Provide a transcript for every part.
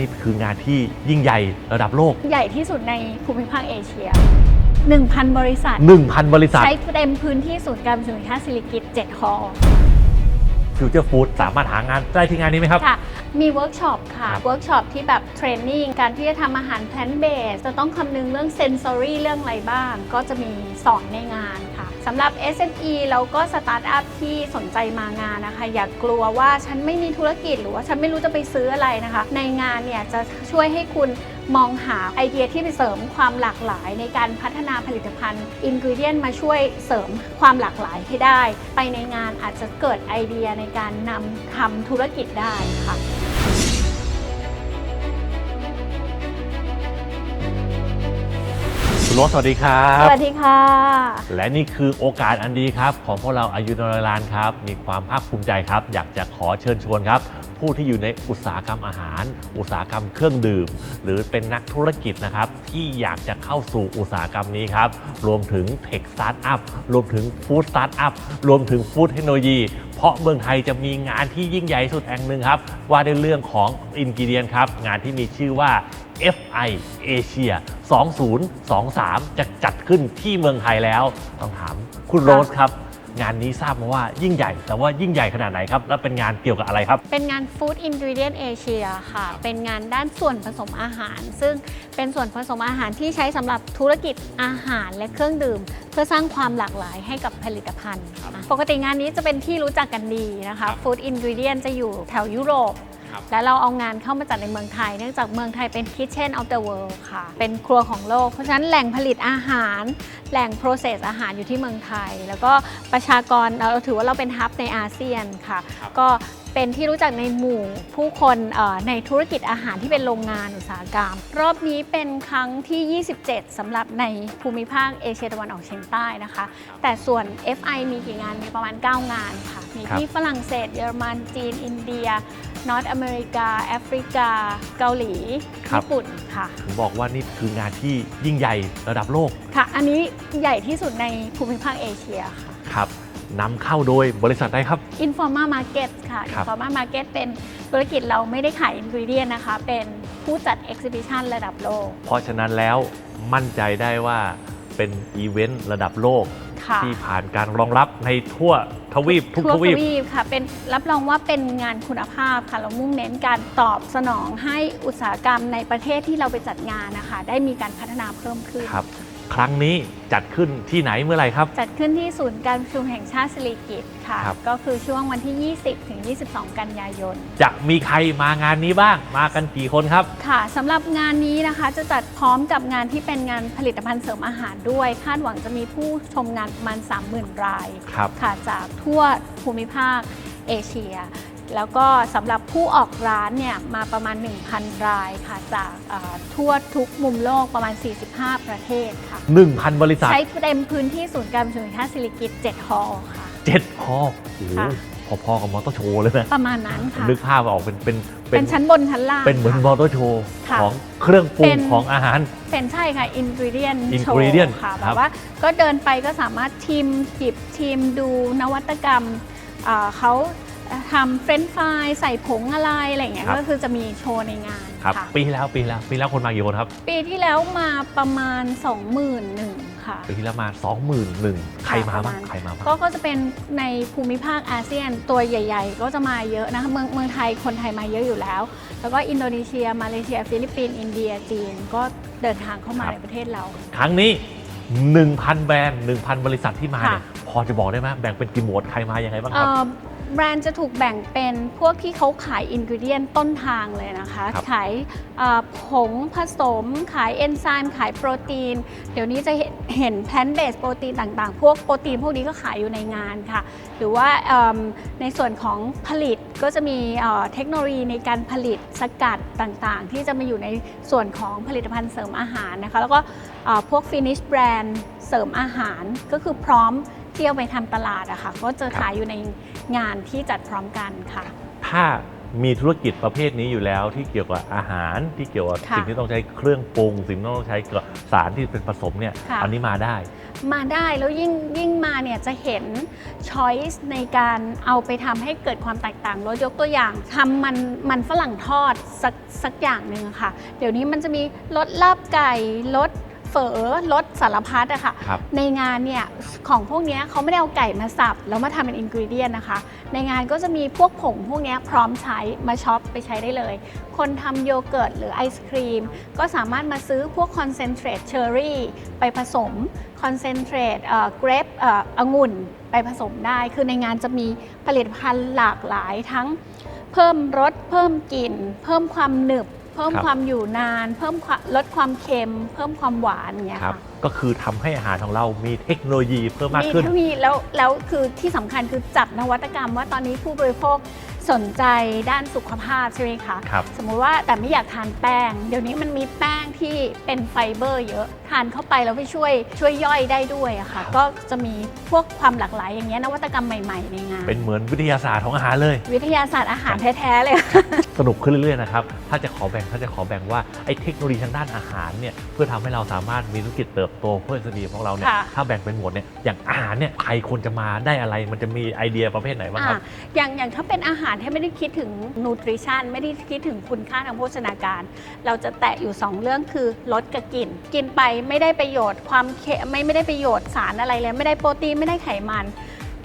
นี่คืองานที่ยิ่งใหญ่ระดับโลก ใหญ่ที่สุดในภูมิภาคเอเชีย 1,000 บริษัท 1,000 บริษัท ใช้เต็มพื้นที่ศูนย์การประชุมแห่งชาติสิริกิติ์7ฮอลล์ฟิวเจอร์ฟู้ดสามารถหางานได้ที่งานนี้ไหมครับ ค่ะ มีเวิร์กช็อปค่ะครับเวิร์กช็อปที่แบบเทรนนิ่ง การที่จะทำอาหารแพลนเบสจะต้องคำนึงเรื่องเซนซอรี่เรื่องอะไรบ้าง ก็จะมีสอนในงานค่ะ สำหรับ SME แล้วก็สตาร์ทอัพที่สนใจมางานนะคะ อย่ากกลัวว่าฉันไม่มีธุรกิจหรือว่าฉันไม่รู้จะไปซื้ออะไรนะคะ ในงานเนี่ยจะช่วยให้คุณมองหาไอเดียที่ไปเสริมความหลากหลายในการพัฒนาผลิตภัณฑ์อินกิเดียนมาช่วยเสริมความหลากหลายให้ได้ ไปในงานอาจจะเกิดไอเดียในการนำทำธุรกิจได้ค่ะ คุณโรสสวัสดีครับ สวัสดีค่ะ และนี่คือโอกาสอันดีครับ ของพวกเราอายุนรลานครับ มีความภาคภูมิใจครับ อยากจะขอเชิญชวนครับ ผู้ที่อยู่ในอุตสาหกรรมอาหาร อุตสาหกรรมเครื่องดื่ม หรือเป็นนักธุรกิจนะครับ ที่อยากจะเข้าสู่อุตสาหกรรมนี้ครับ รวมถึงเทคสตาร์ทอัพรวมถึงฟู้ดสตาร์ทอัพรวมถึงฟู้ดเทคโนโลยีเพราะเมืองไทยจะมีงานที่ยิ่งใหญ่สุดแห่งหนึ่งครับ ว่าในเรื่องของอินกิเดียนครับ งานที่มีชื่อว่า FI Asia 2023 จะจัดขึ้นที่เมืองไทยแล้วต้องถามคุณโรสครับ งานนี้ทราบมาว่ายิ่งใหญ่ แต่ว่ายิ่งใหญ่ขนาดไหนครับ และเป็นงานเกี่ยวกับอะไรครับ เป็นงาน Food Ingredient Asia ค่ะ เป็นงานด้านส่วนผสมอาหาร ซึ่งเป็นส่วนผสมอาหารที่ใช้สำหรับธุรกิจอาหารและเครื่องดื่ม เพื่อสร้างความหลากหลายให้กับผลิตภัณฑ์อะปกติงานนี้จะเป็นที่รู้จักกันดีนะคะ Food Ingredient จะอยู่แถวยุโรป ครับแล้วเราเอางานเข้ามาจัดในเมืองไทย เนื่องจากเมืองไทยเป็น Kitchen of the World ค่ะ เป็นครัวของโลก เพราะฉะนั้นแหล่งผลิตอาหาร แหล่ง process อาหารอยู่ที่เมืองไทย แล้วก็ประชากรเราถือว่าเราเป็นฮับในอาเซียนค่ะ ก็เป็นที่รู้จักในหมู่ผู้คนเอ่อในธุรกิจอาหารที่เป็นโรงงานอุตสาหกรรม รอบนี้เป็นครั้งที่ 27สำหรับในภูมิภาคเอเชียตะวันออกเฉียงใต้นะคะ แต่ส่วน FI มีกี่งานมีประมาณ 9 งานค่ะ มีครับที่ฝรั่งเศส เยอรมันจีน อินเดีย นอร์ทอเมริกา แอฟริกา เกาหลีญี่ปุ่นค่ะ ผมบอกว่านี่คืองานที่ยิ่งใหญ่ระดับโลกค่ะ อันนี้ใหญ่ที่สุดในภูมิภาคเอเชียค่ะ ครับนำเข้าโดยบริษัทใดครับ Informa Market ค่ะ ครับ Informa Market เป็นธุรกิจเราไม่ได้ขายอินก e เดียนนะคะ เป็นผู้จัด Exhibition ระดับโลก เพราะฉะนั้นแล้วมั่นใจได้ว่าเป็นอีเวนต์ระดับโลกค่ะ ที่ผ่านการรองรับในทั่วทวีปทุกทั่วททวีปวีปค่ะเป็นรับรองว่าเป็นงานคุณภาพค่ะเรามุ่งเน้นการตอบสนองให้อุตสาหกรรมในประเทศที่เราไปจัดงานนะคะ ได้มีการพัฒนาเพิ่มขึ้นครับ ครั้งนี้จัดขึ้นที่ไหนเมื่อไหร่ครับ จัดขึ้นที่ศูนย์การประชุมแห่งชาติสิริกิติ์ค่ะ ครับ ก็คือช่วงวันที่ 20 ถึง 22 กันยายน จะมีใครมางานนี้บ้าง มากันกี่คนครับ ค่ะสำหรับงานนี้นะคะจะจัดพร้อมกับงานที่เป็นงานผลิตภัณฑ์เสริมอาหารด้วย คาดหวังจะมีผู้ชมงานประมาณ 30,000 ราย ครับ ค่ะจากทั่วภูมิภาคเอเชีย แล้วก็สำหรับผู้ออกร้านเนี่ยมาประมาณ 1,000 รายค่ะจากเอ่อทั่วทุกมุมโลกประมาณ 45 ประเทศค่ะ 1,000 บริษัท ใช้เต็มพื้นที่ศูนย์การประชุมแห่งชาติสิริกิติ์7ฮอลล์ค่ะ7ฮอโอ้โหค่ะพอๆกับมอเตอร์โชว์เลยนะ ประมาณนั้นค่ะ นึกภาพออกเป็นเป็นเป็นชั้นบนชั้นล่าง เป็นเหมือนมค่ะอเตอร์โชว์ค่ะของเครื่องปรุเป็งนของอาหาร เป็นใช่ค่ะ ingredient show ingredient ค่ะคแบรับบว่าก็เดินไปก็สามารถชิมจิบชิมดูนวัตกรรมอ่าเขา ทำเฟรนช์ฟรายใส่ผงอะไรอะไรอย่างเงี้ยครับ ก็คือจะมีโชว์ในงานครับ ค่ะปีที่แล้วปีที่แล้วปีที่แล้วคนมากี่คนครับปีที่แล้วมาประมาณ 21,000ค่ะ ปีที่แล้วมา 21,000ใครมาบ้างประมาณใครมาบ้าง ก็ก็จะเป็นในภูมิภาคอาเซียนตัวใหญ่ ๆ ก็จะมาเยอะนะคะเมืองเมืองไทยคนไทยมาเยอะอยู่แล้ว แล้วก็อินโดนีเซีย มาเลเซีย ฟิลิปปินส์อินเดียจีน ก็เดินทางเข้ามาครับ ในประเทศเรา ครั้งนี้ 1,000 แบรนด์ 1,000 บริษัทที่มาเนี่ยค่ะพอจะบอกได้ไหมแบ่งเป็นกี่หมวดใครมายังไงบ้างครับเอ่อ แบรนด์จะถูกแบ่งเป็นพวกที่เขาขายอินกิเดียนต้นทางเลยนะคะครับขายเอ่อผงผสม ขายเอนไซม์ ขายโปรตีน เดี๋ยวนี้จะเห็นเห็นแพลนเบสโปรตีนต่างๆ พวกโปรตีนพวกนี้ก็ขายอยู่ในงานค่ะ หรือว่าเอิ่มในส่วนของผลิตก็จะมีเอ่อเทคโนโลยีในการผลิตสกัดต่างๆ ที่จะมาอยู่ในส่วนของผลิตภัณฑ์เสริมอาหารนะคะ แล้วก็เอ่อพวกฟินิชแบรนด์เสริมอาหารก็คือพร้อม ที่เอาไปทำตลาดอะค่ะ ก็จะขายอยู่ในงานที่จัดพร้อมกันค่ะ ถ้ามีธุรกิจประเภทนี้อยู่แล้วที่เกี่ยวกับอาหารที่เกี่ยวกับค่ะสิ่งที่ต้องใช้เครื่องปรุง สิ่งที่ต้องใช้กับสารที่เป็นผสมเนี่ยค่ะ อันนี้มาได้ มาได้แล้วยิ่งยิ่งมาเนี่ยจะเห็นช้อยส์ในการเอาไปทำให้เกิดความแตกต่างลดยกตัวอย่างทำมันมันฝรั่งทอดสักสักอย่างหนึ่งอะค่ะ เดี๋ยวนี้มันจะมีรสลาบไก่รส เฝอรสสารพัดอะค่ะ ครับ ในงานเนี่ยของพวกเนี้ยเขาไม่ได้เอาไก่มาสับแล้วมาทำเป็นอินก e เดียนนะคะ ในงานก็จะมีพวกผงพวกเนี้ยพร้อมใช้มาช็อปไปใช้ได้เลย คนทำโยเกิร์ตหรือไอศครีม ก็สามารถมาซื้อพวกคอนเซนเทรตเชอร์รี่ไปผสมคอนเซนเทรตเกรปองุ่นไปผสมได้ คือในงานจะมีผลิตภัณฑ์หลากหลายทั้งเพิ่มรสเพิ่มกลิ่น เพิ่มความหนึบเพิ่มครับ ความอยู่นาน เพิ่มความลดความเค็ม เพิ่มความหวานอย่างเงี้ยครับ ค่ะก็คือทำให้อาหารของเรามีเทคโนโลยีเพิ่มมากมีขึ้น เทคโนโลยีแล้วแล้วคือที่สำคัญคือจัดนวัตกรรมว่าตอนนี้ผู้บริโภคสนใจด้านสุขภาพใช่ไหมคะครับ สมมุติว่าแต่ไม่อยากทานแป้ง เดี๋ยวนี้มันมีแป้งที่เป็นไฟเบอร์เยอะ ทานเข้าไปแล้วไปช่วยช่วยย่อยได้ด้วยอะค่ะ ก็จะมีพวกความหลากหลายอย่างเงี้ยนวัตกรรมใหม่ ๆ ในงาน เป็นเหมือนวิทยาศาสตร์ของอาหารเลย วิทยาศาสตร์อาหารแท้ๆเลย สนุกขึ้นเรื่อยๆนะครับ ถ้าจะขอแบ่งถ้าจะขอแบ่งว่าไอ้เทคโนโลยีทางด้านอาหารเนี่ยเพื่อทำให้เราสามารถมีธุรกิจเติบโตเพื่อสดีของเราเนี่ยค่ะถ้าแบ่งเป็นหมวดเนี่ยอย่างอาหารเนี่ยใครควรจะมาได้อะไรมันจะมีไอเดียประเภทไหนบ้างครับอะอย่างอย่างถ้าเป็นอาหารที่ไม่ได้คิดถึงนูทริชั่นไม่ได้คิดถึงคุณค่าทางโภชนาการ เราจะแตะอยู่ 2 เรื่องคือลดกับกลิ่นกินไปไม่ได้ประโยชน์ความเค็มไม่ไม่ได้ประโยชน์สารอะไรเลยไม่ได้โปรตีนไม่ได้ไขมัน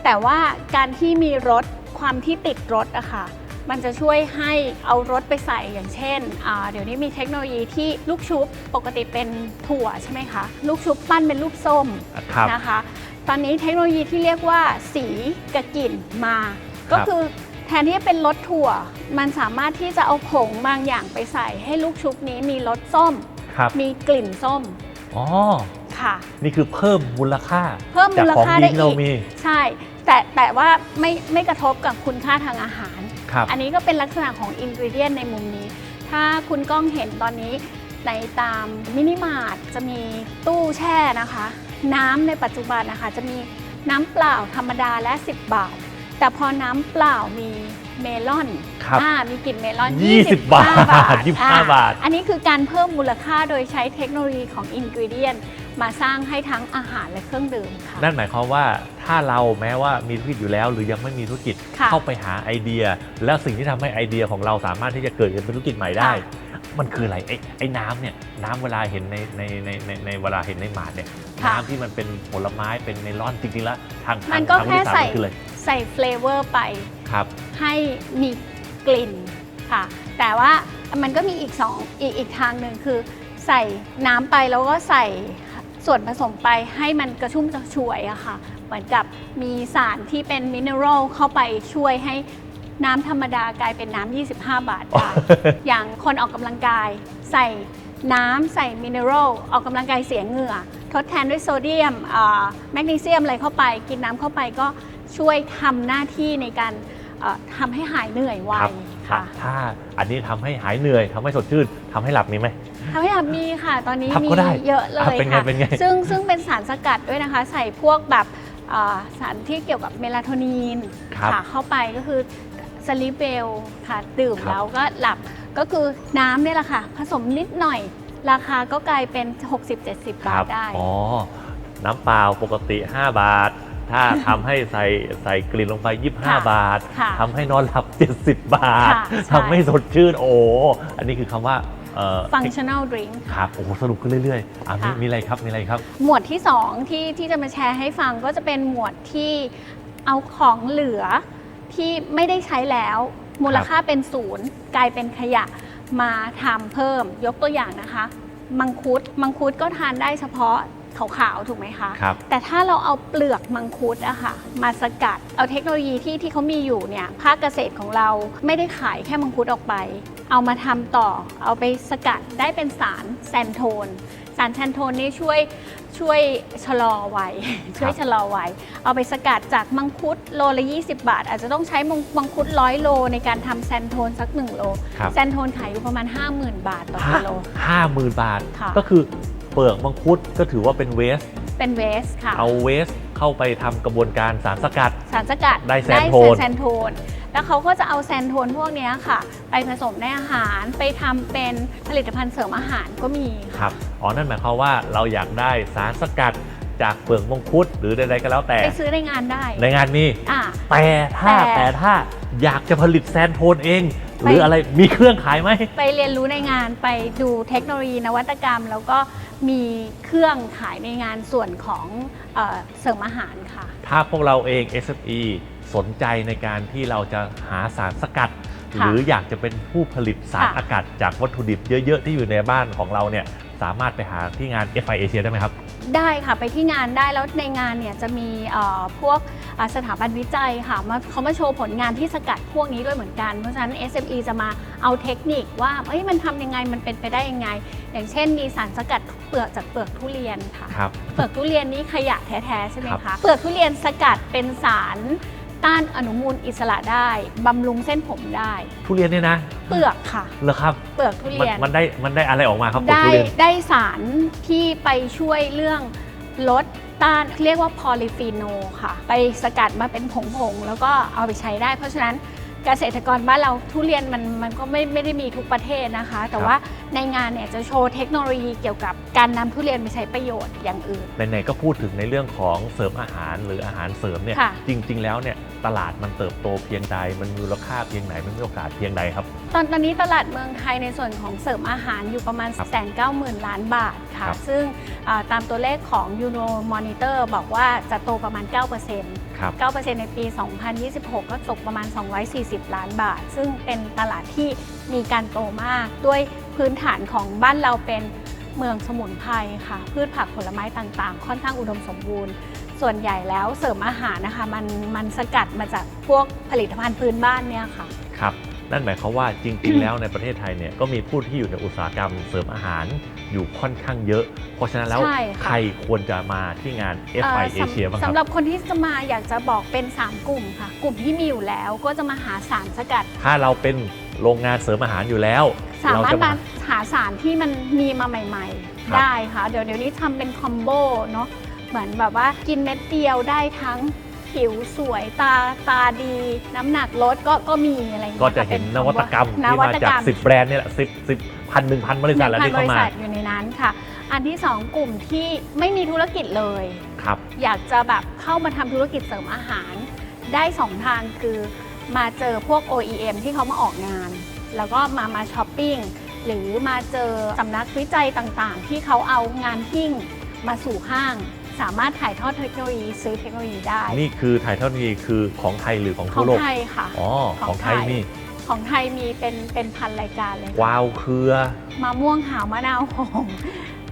แต่ว่าการที่มีรสความที่ติดรสอะค่ะมันจะช่วยให้เอารสไปใส่อย่างเช่นอ่าเดี๋ยวนี้มีเทคโนโลยีที่ลูกชุบปกติเป็นถั่วใช่ไหมคะ ลูกชุบปั้นเป็นลูกส้มครับนะคะ ตอนนี้เทคโนโลยีที่เรียกว่าสีกับกลิ่นมา ก็ครับคือ แทนที่จะเป็นรสถั่ว มันสามารถที่จะเอาผงบางอย่างไปใส่ ให้ลูกชุบนี้มีรสส้ม ครับมีกลิ่นส้มอ๋อค่ะ นี่คือเพิ่มมูลค่าเพิ่มมูลค่าจากของได้ที่เราอีกมีใช่ แต่แต่ว่าไม่ไม่กระทบกับคุณค่าทางอาหารครับอันนี้ก็เป็นลักษณะของอินก e เดียนในมุมนี้ ถ้าคุณก้องเห็นตอนนี้ในตามมินิมาร์ทจะมีตู้แช่นะคะ น้ำในปัจจุบันนะคะ จะมีน้ำเปล่าธรรมดาและ 10 บาท แต่พอน้ำเปล่ามีเมลอนครับอ่ามีกลิ่นเมลอน20 25บาทบาท25อ่บาท อันนี้คือการเพิ่มมูลค่าโดยใช้เทคโนโลยีของอินก e เดียนมาสร้างให้ทั้งอาหารและเครื่องดื่มค่ะ นั่นหมายความว่าถ้าเราแม้ว่ามีธุรกิจอยู่แล้ว หรือยังไม่มีธุรกิจค่ะเข้าไปหาไอเดีย แล้วสิ่งที่ทำให้ไอเดียของเราสามารถที่จะเกิดเป็นธุรกิจใหม่ได้ ค่ะ มันคืออะไรไอ้ไอ้น้ำเนี่ยน้ำเวลาเห็นในในในในในเวลาเห็นในหมาดเนี่ยค่ะ น้ำที่มันเป็นผลไม้เป็นเมลอนจริงๆแล้วทางมัทางนก็ทางแค่วิทยาศาสตใส่ร์มันคืออะไรใส่เฟลเวอร์ไป ครับ ให้มีกลิ่นค่ะ แต่ว่ามันก็มีอีกสองอีกอีกทางหนึ่งคือใส่น้ำไปแล้วก็ใส่ส่วนผสมไปให้มันกระชุ่มกระชวยอะค่ะ เหมือนกับมีสารที่เป็นมินเนอรัลเข้าไปช่วยให้ น้ำธรรมดากลายเป็นน้ำ 25 บาทได้อย่างคนออกกำลังกายใส่น้ำใส่มินเนอรัลออกกำลังกายเสียเหงื่อ ทดแทนด้วยโซเดียมอ่าแมกนีเซียมอะไรเข้าไป กินน้ำเข้าไปก็ช่วยทำหน้าที่ในการเอ่อทำให้หายเหนื่อยไวครับค่ะถ้าอันนี้ทำให้หายเหนื่อยทำให้สดชื่นทำให้หลับมีไหมทำให้หลับมีค่ะ ตอนนี้ครับมีก็ได้เยอะเลอะยเป็นไงค่ะเป็นไงซึ่งซึ่งเป็นสารสกัดด้วยนะคะ ใส่พวกแบบอ่าสารที่เกี่ยวกับเมลาโทนินครับค่ะเข้าไปก็คือ สลิปเบลค่ะ ดื่มครับแล้วก็หลับก็คือน้ำเนี่ยแหละค่ะ ผสมนิดหน่อย ราคาก็กลายเป็น 60-70 บาทได้ อ๋อ น้ำเปล่าปกติ 5 บาท ถ้าทำให้ใส่ใส่กลิ่นลงไปค่ะ25 บาทค่ะทำให้นอนหลับ 70 บาทค่ะใช่ทำให้สดชื่นโอ้อันนี้คือคำว่าเอ่อ functional drink ครับ โอ้โหสนุกขึ้นเรื่อยๆอะมีค่ะมีอะไรครับ มีอะไรครับ หมวดที่ 2 ที่ที่จะมาแชร์ให้ฟังก็จะเป็นหมวดที่เอาของเหลือ ที่ไม่ได้ใช้แล้ว มูลค่าเป็นศูนย์กลายเป็นขยะมาทำเพิ่ม ยกตัวอย่างนะคะ มังคุดมังคุดก็ทานได้เฉพาะขาวๆถูกไหมคะครับแต่ถ้าเราเอาเปลือกมังคุดอะค่ะมาสกัด เอาเทคโนโลยีที่ที่เขามีอยู่เนี่ยภาคเกษตรของเราไม่ได้ขายแค่มังคุดออกไป เอามาทำต่อ เอาไปสกัดได้เป็นสารแซนโทน สารแซนโทนนี่ช่วย ช่วยชะลอวัยช่วยชะลอวัยเอาไปสกัดจากมังคุดโลละ 20 บาท อาจจะต้องใช้มังมังคุดร้อยโลในการทำแซนโทนสัก 1 โล ครับ แซนโทนขายอยู่ประมาณ 50,000 บาทต่อกิโล ห้าหมื่นบาท ค่ะ ก็คือเปลือกมังคุดก็ถือว่าเป็นเวส เป็นเวสค่ะ เอาเวสเข้าไปทำกระบวนการสารสกัด สารสกัดได้แซนโทน แซนโทน แล้วเขาก็จะเอาแซนโทนพวกเนี้ยค่ะ ไปผสมในอาหารไปทำเป็นผลิตภัณฑ์เสริมอาหารก็มีคค่ะรับอ๋อนั่นหมายความว่าเราอยากได้สารสกัดจากเปลือกมังคุดหรือใดๆก็แล้วแต่ไปซื้อในงานได้ ในงานมีอ่าแต่ถ้าแต่แต่ถ้าอยากจะผลิตแซนโทนเองหไปรืออะไรมีเครื่องขายไหม ไปเรียนรู้ในงานไปดูเทคโนโลยีนวัตกรรม แล้วก็มีเครื่องขายในงานส่วนของเอ่อเสริมอาหารค่ะ ถ้าพวกเราเอง SME สนใจในการที่เราจะหาสารสกัดหค่ะรืออยากจะเป็นผู้ผลิตสารค่ะ อากาศจากวัตถุดิบเยอะ ๆ ที่อยู่ในบ้านของเราเนี่ยสามารถไปหาที่งาน FI Asia ได้ไหมครับ ได้ค่ะไปที่งานได้แล้วในงานเนี่ยจะมีเอ่อพวกอ่าสถาบันวิจัยค่ะมาเขามาโชว์ผลงานที่สกัดพวกนี้ด้วยเหมือนกัน เพราะฉะนั้น SME จะมาเอาเทคนิคว่าเอ้ยมันทำยังไงมันเป็นไปได้ยังไง อย่างเช่น มีสารสกัดเปลือกจากเปลือกทุเรียนค่ะ ครับ เปลือกทุเรียนนี้ขยะแท้ๆใช่ไหมครัคะ บ เปลือกทุเรียนสกัดเป็นสาร ต้านอนุมูลอิสระได้ บำรุงเส้นผมได้ ทุเรียนเนี่ยนะเปลือกค่ะ เหรอครับเปลือกทุมันเรียน มันได้มันได้อะไรออกมาครับเปลือกได้ทุเรียนได้สารที่ไปช่วยเรื่องลดต้านเรียกว่าพอลิฟีโนค่ะ ไปสกัดมาเป็นผงๆ แล้วก็เอาไปใช้ได้ เพราะฉะนั้น เกษตรกรบ้านเราทุเรียนมันมันก็ไม่ไม่ได้มีทุกประเทศนะคะ แต่ครับว่าในงานเนี่ยจะโชว์เทคโนโลยีเกี่ยวกับการนำทุเรียนไปใช้ประโยชน์อย่างอื่น ไหนๆก็พูดถึงในเรื่องของเสริมอาหารหรืออาหารเสริมเนี่ยค่ะ จริง ๆ แล้วเนี่ยตลาดมันเติบโตเพียงใด มันมีมูลค่าเพียงไหนมันมีโอกาสเพียงใดครับ ตอนตอนนี้ตลาดเมืองไทยในส่วนของเสริมอาหารอยู่ประมาณ ครับแสนเก้าหมื่นล้านบาทค่ะ ครับ ซึ่งอ่าตามตัวเลขของ Euro Monitor บอกว่าจะโตประมาณ9%ครับ 9%ในปี 2026 ก็ตกประมาณ 240 ล้านบาท ซึ่งเป็นตลาดที่มีการโตมาก ด้วยพื้นฐานของบ้านเราเป็นเมืองสมุนไพรค่ะ พืชผักผลไม้ต่างๆ ค่อนข้างอุดมสมบูรณ์ ส่วนใหญ่แล้วเสริมอาหารนะคะ มันมันสกัดมาจากพวกผลิตภัณฑ์พื้นบ้านเนี่ยค่ะ ครับ นั่นหมายความว่าจริง ๆ แล้วในประเทศไทยเนี่ยก็มีผู้ที่อยู่ในอุตสาหกรรมเสริมอาหาร อยู่ค่อนข้างเยอะ เพราะฉะนั้นแล้วใช่ค่ะ ใครควรจะมาที่งานเอ่ FI อสำ Asia บ้างคสำหรัรับบคนที่จะมาอยากจะบอกเป็น 3 กลุ่มค่ะ กลุ่มที่มีอยู่แล้วก็จะมาหาสารสกัด ถ้าเราเป็นโรงงานเสริมอาหารอยู่แล้ว สามารถจะมาหาสารที่มันมีมาใหม่ ครับ ๆ ได้ค่ะ เดี๋ยวเดี๋ยวนี้ทำเป็นคอมโบเนาะเหมือนแบบว่ากินเม็ดเดียวได้ทั้งผิวสวยตาตาดี น้ำหนักลดก็ก็มีอะไรอย่างก็เงี้ยจะค่เห็นป็นวัตกรรมนที่วัมาตจาก กรรม10 แบรนด์เนี่ยแหละสิบสิบพันหนึ่งพันบริษัทแล้วที่บเข้าริมาษัทอยู่ใน นั้นค่ะ อันที่ 2 กลุ่มที่ไม่มีธุรกิจเลย ครับ อยากจะแบบเข้ามาทำธุรกิจเสริมอาหาร ได้ 2 ทางคือมาเจอพวก OEM ที่เขามาออกงาน แล้วก็มามาช้อปปิ้งหรือมาเจอสำนักวิจัยต่างๆ ที่เขาเอางานหิ้งมาสู่ห้าง สามารถถ่ายทอดเทคโนโลยีซื้อเทคโนโลยีได้นี่คือถ่ายทอดนี้คือของไทยหรือของขทั่อวงโลกไทยค่ะ อ๋อของไทยนี่ ของไทยมีเป็นเป็นพันรายการเลยค่ะวาวเครือมะม่วงหาวมะนาวหอม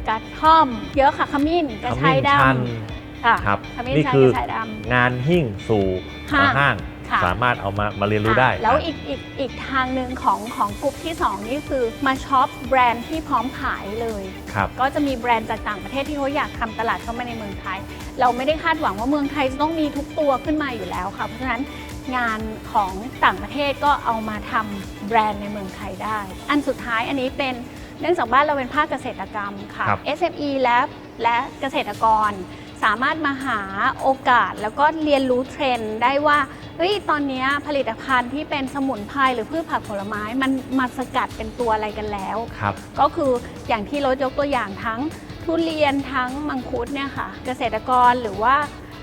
กระท่อม เยอะค่ะขมิ้นกระขชายมิ้นดชันำค่ะครับขมิ้นนี่ชันคืกอระชายดำงานหิ้งสู่ห้างห้าง ค่ะสามารถเอามามาเรียนรู้ได้ ค่ะแล้วอีกอีกอีกทางหนึ่งของของกลุ่มที่ 2 นี่คือมาช็อปแบรนด์ที่พร้อมขายเลย ครับ ก็จะมีแบรนด์จากต่างประเทศที่เขาอยากทำตลาดเข้ามาในเมืองไทย เราไม่ได้คาดหวังว่าเมืองไทยจะต้องมีทุกตัวขึ้นมาอยู่แล้วค่ะ เพราะฉะนั้น งานของต่างประเทศก็เอามาทำแบรนด์ในเมืองไทยได้ อันสุดท้ายอันนี้เป็นเนื่องจากบ้านเราเป็นภาคเกษตรกรรมค่ะครับ SME และและเกษตรกรสามารถมาหาโอกาสแล้วก็เรียนรู้เทรนด์ได้ว่าเฮ้ยตอนเนี้ยผลิตภัณฑ์ที่เป็นสมุนไพรหรือพืชผักผลไม้มันมาสกัดเป็นตัวอะไรกันแล้วครับก็คืออย่างที่รถยกตัวอย่างทั้งทุเรียนทั้งมังคุดเนี่ยค่ะ เกษตรกรหรือว่า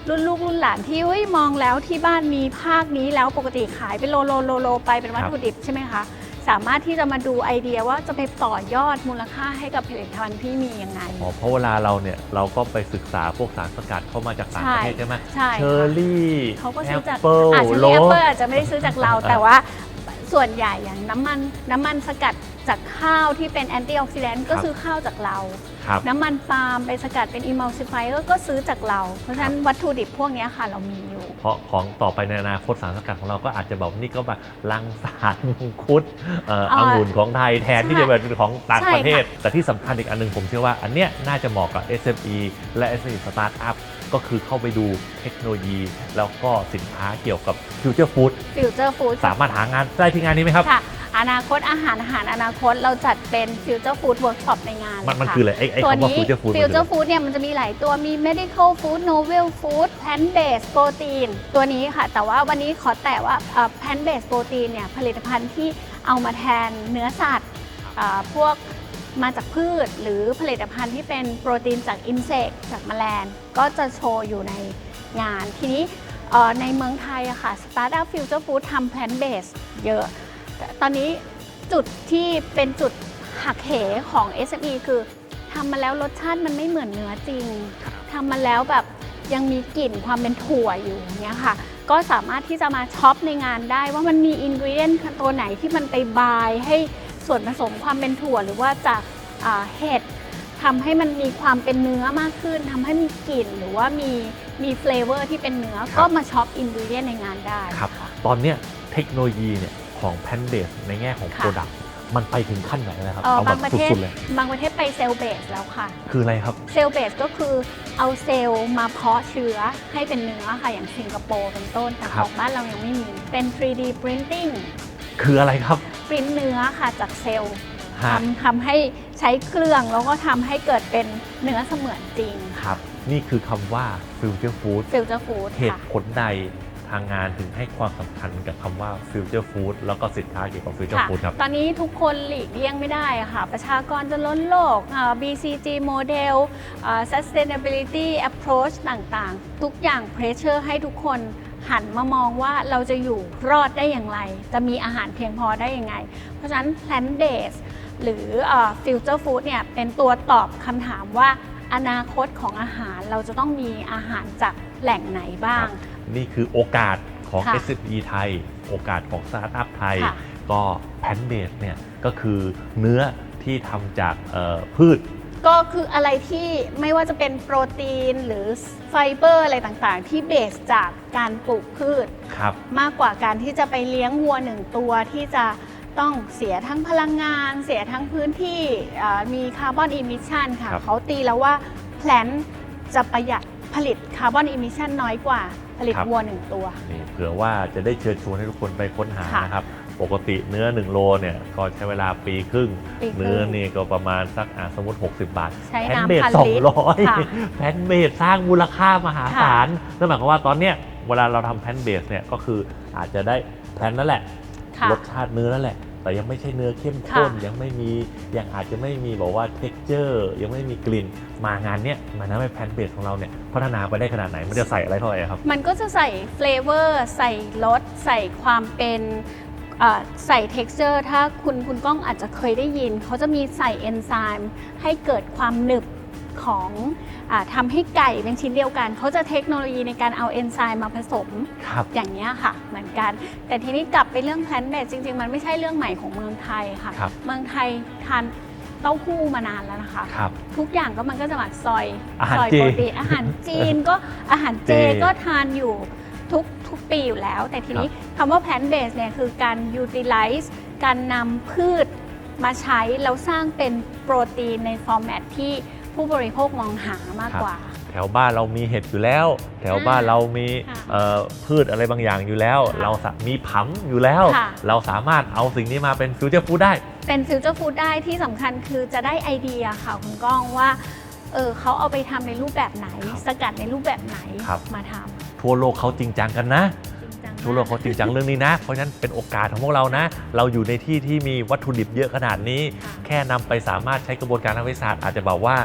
รุ่นลูกรุ่นหลานที่เฮ้ยมองแล้วที่บ้านมีภาคนี้แล้วปกติขายเป็นโลโลโลโลไปเป็นวัตถุดิบใช่ไหมคะสามารถที่จะมาดูไอเดียว่าจะไปต่อยอดมูลค่าให้กับผลิตภัณฑ์ที่มียังไงอ๋อเพราะเวลาเราเนี่ยเราก็ไปศึกษาพวกสารสกัดเข้ามาจากต่างประเทศใช่ไหมใช่เชอค่ะร์รี่เขาก็แอซื้อปจากเปิลอาจจะโลมีแอปเปิลอาจจะไม่ได้ซื้อจากเราแต่ว่าส่วนใหญ่อย่างน้ำมันน้ำมันสกัดจากข้าวที่เป็นแอนตี้ออกซิแดนต์ก็ครับซื้อข้าวจากเรา ครับน้ำมันปาล์มไปสกัดเป็นอิมัลซิฟายก็ซื้อจากเรา เพราะฉะนั้นวัตถุดิบพวกเนี้ยค่ะเรามีอยู่ เพราะของต่อไปในอนาคตสารสกัดของเราก็อาจจะแบบนี่ก็แบบลังสารมังคุดเอ่ออ่าองุ่นของไทยแทนที่ใช่จะเป็นของต่างใช่ประเทศค่ะแต่ที่สำคัญอีกอันหนึงผมเชื่อว่าอันเนี้ยน่าจะเหมาะกับ SME และ SME สตาร์ทอัพก็คือเข้าไปดูเทคโนโลยี แล้วก็สินค้าเกี่ยวกับฟิวเจอร์ฟู้ดฟิวเจอร์ฟู้ดสามารถหางานได้ที่งานนี้ไหมครับ ค่ะ อนาคตอาหารอาหารอนาคตเราจัดเป็นฟิวเจอร์ฟู้ดเวิร์กช็อปในงานมันมันคืออะไรไอ้ไอ้ตัวคำว่านี้ฟิวเจอร์ฟู้ดฟิวเจอร์ฟู้ดเนี่ยมันจะมีหลายตัวมี medical food novel food plant based protein ตัวนี้ค่ะ แต่ว่าวันนี้ขอแต่ว่า plant based protein เนี่ยผลิตภัณฑ์ที่เอามาแทนเนื้อสัตว์อ่าพวกมาจากพืช หรือผลิตภัณฑ์ที่เป็นโปรตีนจากอินเสกจากแมลงก็จะโชว์อยู่ในงานทีนี้เอ่อในเมืองไทยอะค่ะ Startup Future Food ทำ plant based เยอะ ตอนนี้จุดที่เป็นจุดหักเหของ SME คือทำมาแล้วรสชาติมันไม่เหมือนเนื้อจริงทำมาแล้วแบบยังมีกลิ่นความเป็นถั่วอยู่อย่างเงี้ยค่ะ ก็สามารถที่จะมาช็อปในงานได้ว่ามันมีอินก e เ i นตัวไหนที่มันไปบายให้ส่วนผสมความเป็นถั่วหรือว่าจากอ่าเห็ดทำให้มันมีความเป็นเนื้อมากขึ้นทำให้มีกลิ่นหรือว่ามีมีเฟลเวอร์ที่เป็นเนื้อครับก็มาช็อปอินก e เ i นในงานได้ครับค่ะตอนเนี้ยเทคโนโลยีเนี่ย ของแพนเบสในแง่ของค่ะโปรดักต์มันไปถึงขั้นไหนแล้วครับ เอ่อเอาแบบางประเทศสุดๆเลย บางประเทศไปเซลล์เบสแล้วค่ะ คืออะไรครับ เซลล์เบสก็คือเอาเซลล์มาเพาะเชื้อให้เป็นเนื้อค่ะ อย่างสิงคโปร์เป็นต้นแต่คขรับองบ้านเรายังไม่มี เป็น 3D printing คืออะไรครับ ปริ้นเนื้อค่ะจากเซลล์ฮะทำทำให้ใช้เครื่องแล้วก็ทำให้เกิดเป็นเนื้อเสมือนจริง ครับ นี่คือคำว่าฟิวเจอร์ฟู้ดฟิลเจอร์ฟู้ดเหตุค่ะผลใด ทางงานถึงให้ความสำคัญกับคำว่าฟิวเจอร์ฟู้ดแล้วก็สินค้าเกี่ยวกับฟิวเจอร์ค่ะฟู้ดครับ ตอนนี้ทุกคนหลีกเลี่ยงไม่ได้อะค่ะ ประชากรจะล้นโลกอ่า BCG model อ่า sustainability approach ต่างๆ ทุกอย่าง pressure ให้ทุกคนหันมามองว่าเราจะอยู่รอดได้อย่างไร จะมีอาหารเพียงพอได้ยังไงเพราะฉะนั้น plant based หรืออ่า future food เนี่ยเป็นตัวตอบคำถามว่าอนาคตของอาหารเราจะต้องมีอาหารจากแหล่งไหนบ้าง นี่คือโอกาสของค่ะ SME ไทย โอกาสของสตาร์ทอัพไทยค่ะก็แพนเบสเนี่ยก็คือเนื้อที่ทำจากเอ่อพืช ก็คืออะไรที่ไม่ว่าจะเป็นโปรตีนหรือไฟเบอร์อะไรต่างๆ ที่เบสจากการปลูกพืชครับมากกว่าการที่จะไปเลี้ยงวัวหนึ่งตัวที่จะต้องเสียทั้งพลังงาน เสียทั้งพื้นที่เอ่อมีคาร์บอนอิมิชันค่ะครับเขาตีแล้วว่าแพลนจะประหยัด ผลิตคาร์บอนอิมิชันน้อยกว่าผลิตวัวหนึ่งตัว นี่เผื่อว่าจะได้เชิญชวนให้ทุกคนไปค้นหาค่ะนะครับ ปกติเนื้อ 1 โลเนี่ยก็ใช้เวลาปีครึ่ง ปีครึ่งเนื้อนี่ก็ประมาณสักอะสมมติ 60 บาทใช้แพนน้ำเบสพันสองลิตรร้อยค่ะแพนเบสสร้างมูลค่ามหาศาลนั่นหมายความว่าตอนเนี้ยเวลาเราทำแพนเบสเนี่ยก็คืออาจจะได้แพนนั่นแหละค่ะรสชาติเนื้อนั่นแหละ แต่ยังไม่ใช่เนื้อเข้มข้นค่ะยังไม่มียังอาจจะไม่มีบอกว่าเท็กเจอร์ยังไม่มีกลิ่น มางานเนี้ยมันทำให้แพนเบสของเราเนี่ยพัฒนาไปได้ขนาดไหน มันจะใส่อะไรเท่าไหร่ครับ มันก็จะใส่เฟลเวอร์ใส่รสใส่ความเป็นเอ่อใส่ texture ถ้าคุณคุณก้องอาจจะเคยได้ยิน เขาจะมีใส่เอนไซม์ให้เกิดความหนึบ ของอาทำให้ไก่เป็นชิ้นเดียวกัน เขาจะเทคโนโลยีในการเอาเอนไซม์มาผสมครับอย่างนี้ยค่ะเหมือนกัน แต่ทีนี้กลับไปเรื่องแพลนเบสจริง ๆ มันไม่ใช่เรื่องใหม่ของเมืองไทยค่ะครับเมืองไทยทานเต้าหู้มานานแล้วนะคะครับทุกอย่างก็มันก็จะมาซอยอาหารซอยเจโปรตีนอาหารจีนก็อาหารเจเจก็ทานอยู่ทุกทุกปีอยู่แล้ว แต่ทีนี้คำว่า plant based เนี่ยคือการ utilize การนำพืชมาใช้แล้วสร้างเป็นโปรตีนในฟอร์แมตที่ ผู้บริโภคมองหามากกว่า แถวบ้านเรามีเห็ดอยู่แล้ว แถวบ้านเรามีค่ะเอ่อพืชอะไรบางอย่างอยู่แล้วค่ะเราสะมีผำอยู่แล้วค่ะเราสามารถเอาสิ่งนี้มาเป็นฟิวเจอร์ฟู้ดได้ เป็นฟิวเจอร์ฟู้ดได้ที่สำคัญคือจะได้ไอเดียค่ะคุณก้องว่าเออเขาเอาไปทำในรูปแบบไหนครับสกัดในรูปแบบไหนครับมาทำทั่วโลกเขาจริงจังกันนะจริงจังม ทั่วโลกเขาจริงจังเรื่องนี้นะ เพราะฉะนั้นเป็นโอกาสของพวกเรานะ เราอยู่ในที่ที่มีวัตถุดิบเยอะขนาดนี้ค่ะแค่นำไปสามารถใช้กระบวนการทางวิทยาศาสตร์อาจจะบอกว่า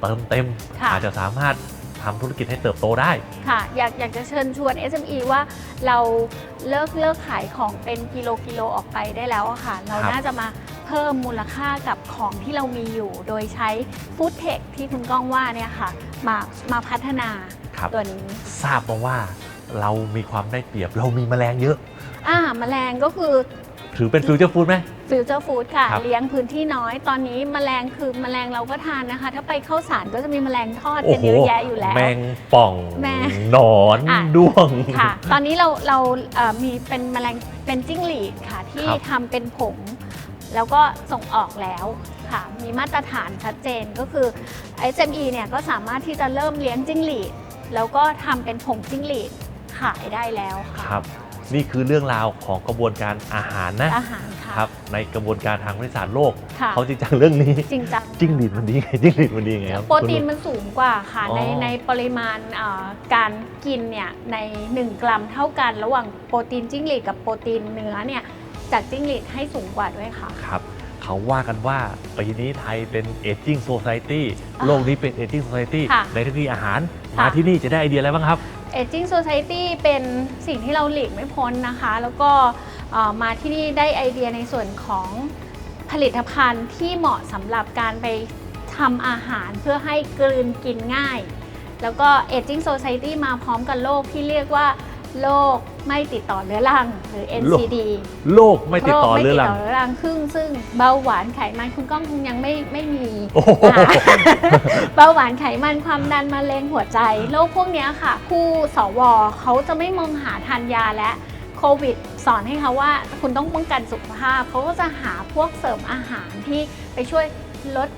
เติมเต็มค่ะอาจจะสามารถทำธุรกิจให้เติบโตได้ ค่ะ อยากอยากจะเชิญชวน SME ว่าเราเลิกเลิกขายของเป็นกิโลกิโลออกไปได้แล้วอะค่ะ เราครับน่าจะมาเพิ่มมูลค่ากับของที่เรามีอยู่ โดยใช้ฟู้ดเทคที่คุณก้องว่าเนี่ยค่ะ มามาพัฒนาครับตัวนี้ ทราบมาว่า เรามีความได้เปรียบ เรามีแมลงเยอะ อ่าแมลงก็คือถือเป็นฟิวเจอร์ฟู้ดไหม ฟิวเจอร์ฟู้ดค่ะ ครับ เลี้ยงพื้นที่น้อยตอนนี้แมลงคือแมลงเราก็ทานนะคะ ถ้าไปเข้าสารก็จะมีแมลงทอดโอ้กันโหเยอะแยะอยู่แล้ว แมงป่องแมงหนอนอะ ด้วง ค่ะ ตอนนี้เราเราเอ่อมีเป็นแมลงเป็นจิ้งหรีดค่ะ ที่ครับทำเป็นผง แล้วก็ส่งออกแล้วค่ะ มีมาตรฐานชัดเจนก็คือ SME เนี่ยก็สามารถที่จะเริ่มเลี้ยงจิ้งหรีดแล้วก็ทำเป็นผงจิ้งหรีด ขายได้แล้วค่ะครับ นี่คือเรื่องราวของกระบวนการอาหารนะอาหารค่ะ ครับในกระบวนการทางวิทยาศาสตร์โลก ค่ะ เขาจริงจังเรื่องนี้ จริงจังจิ้งหรีดมันดีไงจิ้งหรีดมันดีไงครับโปรตีนมันสูงกว่าค่ะอ๋อในในปริมาณเอ่อการกินเนี่ยใน 1 กรัมเท่ากัน ระหว่างโปรตีนจิ้งหรีดกับโปรตีนเนื้อเนี่ยจากจิ้งหรีดให้สูงกว่าด้วยค่ะ ครับเขาว่ากันว่าปีนี้ไทยเป็น aging society อ่าโลกนี้เป็น aging society ค่ะในเทคโนโลยีอาหาร ค่ะ มาที่นี่จะได้ไอเดียอะไรบ้างครับ Aging Society เป็นสิ่งที่เราหลีกไม่พ้นนะคะ แล้วก็มาที่นี่ได้ไอเดียในส่วนของผลิตภัณฑ์ที่เหมาะสำหรับการไปทำอาหารเพื่อให้กลืนกินง่าย แล้วก็ Aging Society มาพร้อมกับโรคที่เรียกว่า โรคไม่ติดต่อเรื้อรังหรือ NCD โลกไม่ติดต่อโรคไม่เรื้อติดรังต่อเรื้อรังซึ่งซึ่งเบาหวานไขมันคุณก้องคงยังไม่ไม่มีโอ้โหอ่าเบาหวานไขมันความดันมะเร็งหัวใจโรคพวกเนี้ยค่ะ ผู้สวเขาจะไม่มองหาทานยาและโควิดสอนให้เขาว่าคุณต้องป้องกันสุขภาพเขาก็จะหาพวกเสริมอาหารที่ไปช่วยลด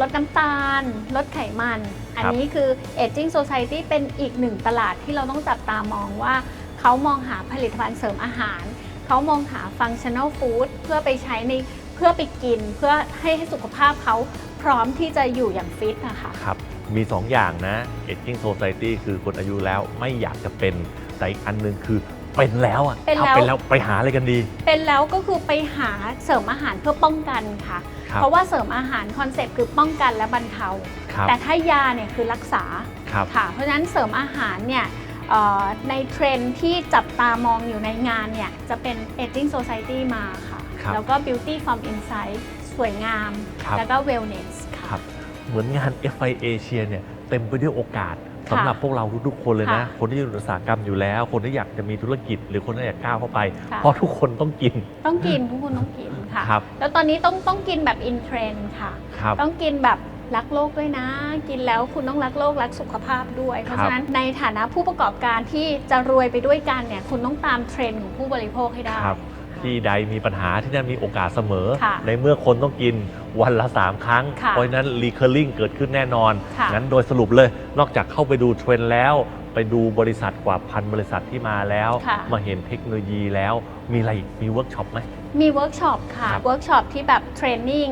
ลดน้ำตาล ลดไขมัน อันนี้คือ Aging Society เป็นอีกหนึ่งตลาดที่เราต้องจับตามองว่า เขามองหาผลิตภัณฑ์เสริมอาหาร เขามองหา functional food เพื่อไปใช้ในเพื่อไปกิน เพื่อให้ให้สุขภาพเขาพร้อมที่จะอยู่อย่างฟิตนะคะครับมี 2 อย่างนะ aging society คือคนอายุแล้วไม่อยากจะเป็น แต่อีกอันหนึงคือเป็นแล้วอะเป็นถ้าแล้วเป็นแล้วไปหาอะไรกันดี เป็นแล้วก็คือไปหาเสริมอาหารเพื่อป้องกันค่ะครับ เพราะว่าเสริมอาหารคอนเซปต์คือป้องกันและบรรเทาครับแต่ถ้ายาเนี่ยคือรักษาครับค่ะเพราะฉะนั้นเสริมอาหารเนี่ยเอ่อในเทรนด์ที่จับตามองอยู่ในงานเนี่ยจะเป็น Aging Society มาค่ะครับแล้วก็ Beauty from Inside สวยงามครับแล้วก็ Wellness คค่ะรับเหมือนงาน FI Asia เนี่ยเต็มไปด้วยโอกาส สำหรับพวกเราทุกๆคนเลยนะค่ะคนที่อยู่ในอุตสาหกรรมอยู่แล้ว คนที่อยากจะมีธุรกิจ หรือคนที่อยากก้าวเข้าไปค่ะเพราะทุกคนต้องกิน ต้องกินทุกคนต้องกินค่ะ ครับ แล้วตอนนี้ต้องต้องกินแบบอินเทรนด์ค่ะ ครับ ต้องกินแบบรักโลกด้วยนะ กินแล้วคุณต้องรักโลกรักสุขภาพด้วย เพราะฉะนั้นในฐานะผู้ประกอบการที่จะรวยไปด้วยกันเนี่ยคุณต้องตามเทรนด์ของผู้บริโภคให้ได้ครับ ที่ใดมีปัญหาที่นั่นมีโอกาสเสมอ ค่ะในเมื่อคนต้องกินวันละ 3 ครั้ง ค่ะเพราะฉะนั้น recurring เกิดขึ้นแน่นอน ค่ะ งั้นโดยสรุปเลย นอกจากเข้าไปดูเทรนด์แล้ว ไปดูบริษัทกว่าพันบริษัทที่มาแล้ว ค่ะ มาเห็นเทคโนโลยีแล้วมีอะไรอีกมีเวิร์กช็อปไหม มีเวิร์กช็อปค่ะ ครับเวิร์กช็อปที่แบบเทรนนิ่ง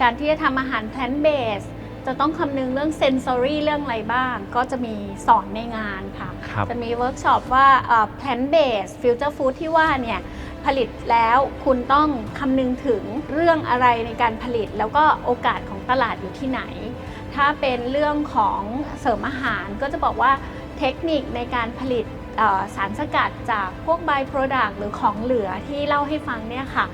การที่จะทำอาหารแพลนเบสจะต้องคำนึงเรื่องเซนซอรี่เรื่องอะไรบ้าง ก็จะมีสอนในงานค่ะ ครับ จะมีเวิร์กช็อปว่าแพลนเบสฟิวเจอร์ฟู้ดที่ว่าเนี่ย ผลิตแล้วคุณต้องคำนึงถึงเรื่องอะไรในการผลิต แล้วก็โอกาสของตลาดอยู่ที่ไหน ถ้าเป็นเรื่องของเสริมอาหารก็จะบอกว่าเทคนิคในการผลิตเอ่อสารสกัดจากพวก by product หรือของเหลือที่เล่าให้ฟังเนี่ยค่ะ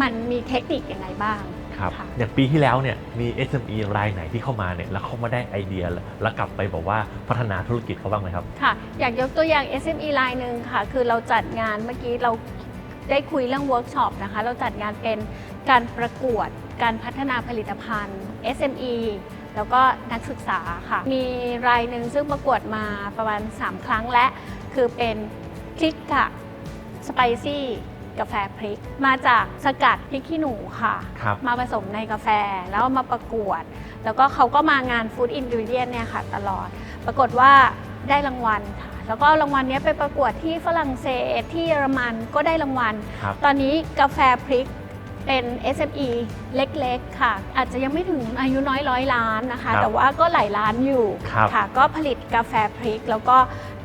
มันมีเทคนิคยังไงบ้างครับค่ะอย่างปีที่แล้วเนี่ยมี SME รายไหนที่เข้ามาเนี่ยแล้วเขามาได้ไอเดียแล้วแล้วกลับไปบอกว่าพัฒนาธุรกิจเขาบ้างไหมครับ ค่ะ อยากยกตัวอย่าง SME รายหนึ่งค่ะ คือเราจัดงานเมื่อกี้เรา ได้คุยเรื่องเวิร์กช็อปนะคะ เราจัดงานเป็นการประกวดการพัฒนาผลิตภัณฑ์ SME แล้วก็นักศึกษาค่ะ มีรายหนึ่งซึ่งประกวดมาประมาณ 3 ครั้งและ คือเป็นคลิกกะสไปซี่กาแฟพริก มาจากสกัดพริกขี้หนูค่ะครับมาผสมในกาแฟแล้วเอามาประกวด แล้วก็เขาก็มางานฟู้ดอิน e ิเดียนเนี่ยค่ะ ตลอด ปรากฏว่าได้รางวัลค่ะ แล้วก็รางวัลเนี้ยไปประกวดที่ฝรั่งเศสที่เยอรมันก็ได้รางวัล ครับ ตอนนี้กาแฟพริกเป็น SME เล็กๆ ค่ะ อาจจะยังไม่ถึงอายุน้อยร้อยล้านนะคะ ครับแต่ว่าก็หลายล้านอยู่ครับ ค่ะ ก็ผลิตกาแฟพริก แล้วก็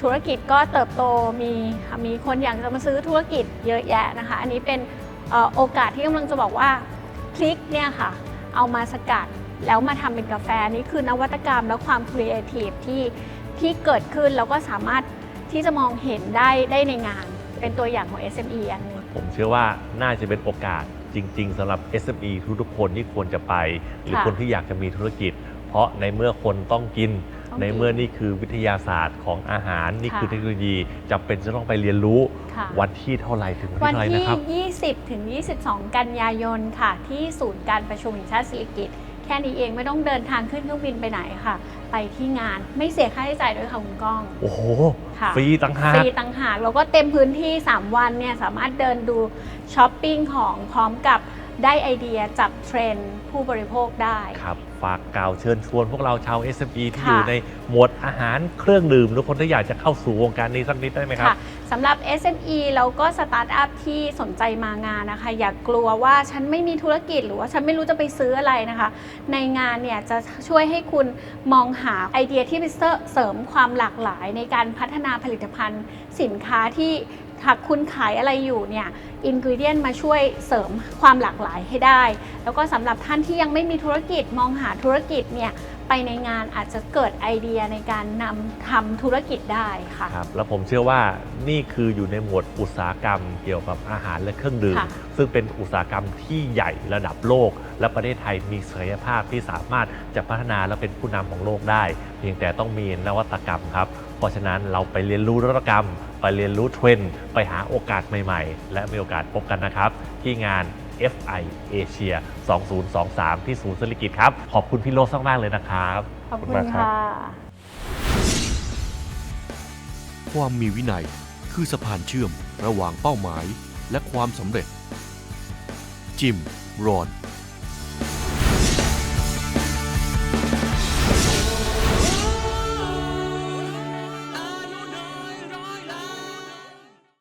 ธุรกิจก็เติบโตมีมีคนอยากจะมาซื้อธุรกิจเยอะแยะนะคะ อันนี้เป็นเอ่อโอกาสที่กำลังจะบอกว่าพริกเนี่ยค่ะ เอามาสกัดแล้วมาทำเป็นกาแฟนี่คือนวัตกรรมและความครีเอทีฟที่ ที่เกิดขึ้นแล้วก็สามารถที่จะมองเห็นได้ได้ในงาน เป็นตัวอย่างของ SME อันหนึง ผมเชื่อว่าน่าจะเป็นโอกาสจริง ๆสำหรับ SME ทุกๆคนที่ควรจะไป หรือค่ะคนที่อยากจะมีธุรกิจ เพราะในเมื่อคนต้องกิน ต้องกินในเมื่อนี่คือวิทยาศาสตร์ของอาหารนี่ค่ะ คือเทคโนโลยีจำเป็นจะต้องไปเรียนรู้ค่ะ วันที่เท่าไหร่ถึงวันวันที่เท่าไหร่ที่ นะครับ 20 ถึง 22 กันยายน ค่ะ ที่ศูนย์การประชุมแห่งชาติสิริกิติ์แค่นี้เองไม่ต้องเดินทางขึ้นเครื่องบินไปไหนค่ะ ไปที่งานไม่เสียค่าใช้จ่ายด้วยค่ะคุณก้อง โอ้โหค่ะฟรีต่างหาฟกรีต่างหากแล้วก็เต็มพื้นที่ 3 วันเนี่ยสามารถเดินดูช้อปปิ้งของพร้อมกับได้ไอเดียจับเทรนด์ผู้บริโภคได้ครับฝากกล่าวเชิญชวนพวกเราชาว SME ที่ค่ะอยู่ในหมวดอาหารเครื่องดื่มหรือคนที่อยากจะเข้าสู่วงการนี้สักนิดได้ไหมครับค่ะ สำหรับ SME แล้วก็สตาร์ทอัพที่สนใจมางานนะคะ อย่ากกลัวว่าฉันไม่มีธุรกิจหรือว่าฉันไม่รู้จะไปซื้ออะไรนะคะ ในงานเนี่ยจะช่วยให้คุณมองหาไอเดียที่ไปเสริมความหลากหลาย ในการพัฒนาผลิตภัณฑ์ สินค้าที่หากคุณขายอะไรอยู่เนี่ยอินกิวเดียนมาช่วยเสริมความหลากหลายให้ได้ แล้วก็สำหรับท่านที่ยังไม่มีธุรกิจมองหาธุรกิจเนี่ย ไปในงานอาจจะเกิดไอเดียในการนำทำธุรกิจได้ค่ะ ครับแล้วผมเชื่อว่านี่คืออยู่ในหมวดอุตสาหกรรมเกี่ยวกับอาหารและเครื่องดื่ม ค่ะ ซึ่งเป็นอุตสาหกรรมที่ใหญ่ระดับโลก และประเทศไทยมีศักยภาพที่สามารถจะพัฒนาและเป็นผู้นำของโลกได้ เพียงแต่ต้องมีนวัตกรรมครับ เพราะฉะนั้นเราไปเรียนรู้นวัตกรรม ไปเรียนรู้เทรนด์ไปหาโอกาสใหม่ ๆ และมีโอกาสพบกันนะครับ ที่งาน FI Asia 2023 ที่ศูนย์เศรษฐกิจครับ ขอบคุณพี่โรสมากๆเลยนะครับ ขอบคุณมากรับค่ะ ความมีวินัยคือสะพานเชื่อมระหว่างเป้าหมายและความสำเร็จ จิมรอน